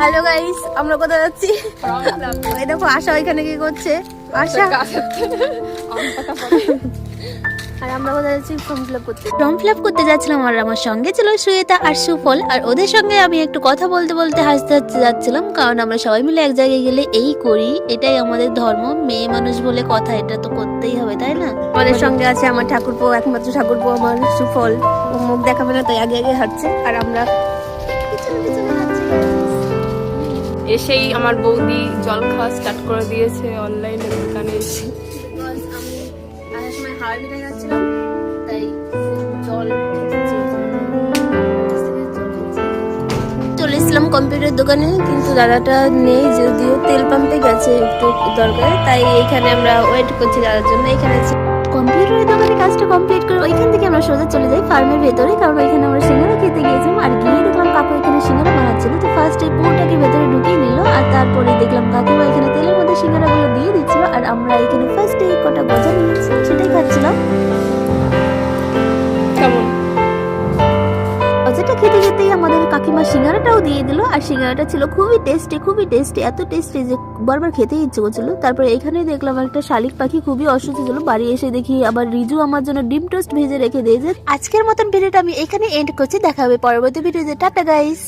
Hello guys আমরা কোথায় যাচ্ছি? এই দেখো আশা ওইখানে কি করছে? আশা? আর আমরা কোথায় যাচ্ছি? ফর্ম ফিল করতে। ফর্ম ফিল করতে যাচ্ছিলাম আর আমার সঙ্গে ছিল সুয়েতা আর সুফল। আর ওদের সঙ্গে আমি একটু কথা বলতে বলতে হাসতে হাসতে যাচ্ছিলাম কারণ আমরা সবাই মিলে এক জায়গায় গেলে এই করি। এটাই আমাদের ধর্ম মেয়ে মানুষ বলে কথা এটা তো করতেই হবে তাই না? আমাদের সঙ্গে আছে আমার ঠাকুরপো একমাত্র ঠাকুরপো আমার সুফল। ও মুখ দেখাবে না তাই আগে আগে হাঁটছে। আর আমরা পিছনে পিছনে হাঁটছি। এসেই আমার বৌদি জল খাওয়া স্টার্ট করে দিয়েছে অনলাইনে দোকানে এসে। Because আমি আসার সময় হাওয়া বেড়ে যাচ্ছিলাম তাই চলে এসলাম কম্পিউটার দোকানে কিন্তু দাদাটা নেই যদিও তেল পাম্পে গেছে একটু দরকার তাই এখানে আমরা ওয়েট করছি দাদার জন্য এখানে কম্পিউটারের দোকানে কাজটা কমপ্লিট করে ওইখান থেকে আমরা সোজা চলে যাই ফার্মের ভেতরে কারণ ওইখানে আমরা সিঙ্গারা খেতে গিয়েছিলাম আর গিয়ে আমরা এখানে ফার্স্টে কটা গজা নিয়েছি সেটাই খাচ্ছিলাম। গজাটা খেতে খেতেই আমাদের কাকিমা সিঙ্গারাটাও দিয়ে দিল আর সিঙ্গারাটা ছিল খুবই টেস্টি খুবই টেস্টি এত টেস্টি যে বারবার খেতে ইচ্ছে করছিল। তারপরে এখানে দেখলাম একটা শালিক পাখি খুবই অসুস্থ ছিল বাড়ি এসে দেখি আবার রিজু আমার জন্য ডিম টোস্ট ভেজে রেখে দিয়েছে। আজকের মতন ভিডিওটা আমি এখানে এন্ড করছি দেখা হবে পরবর্তী ভিডিওতে টাটা গাইস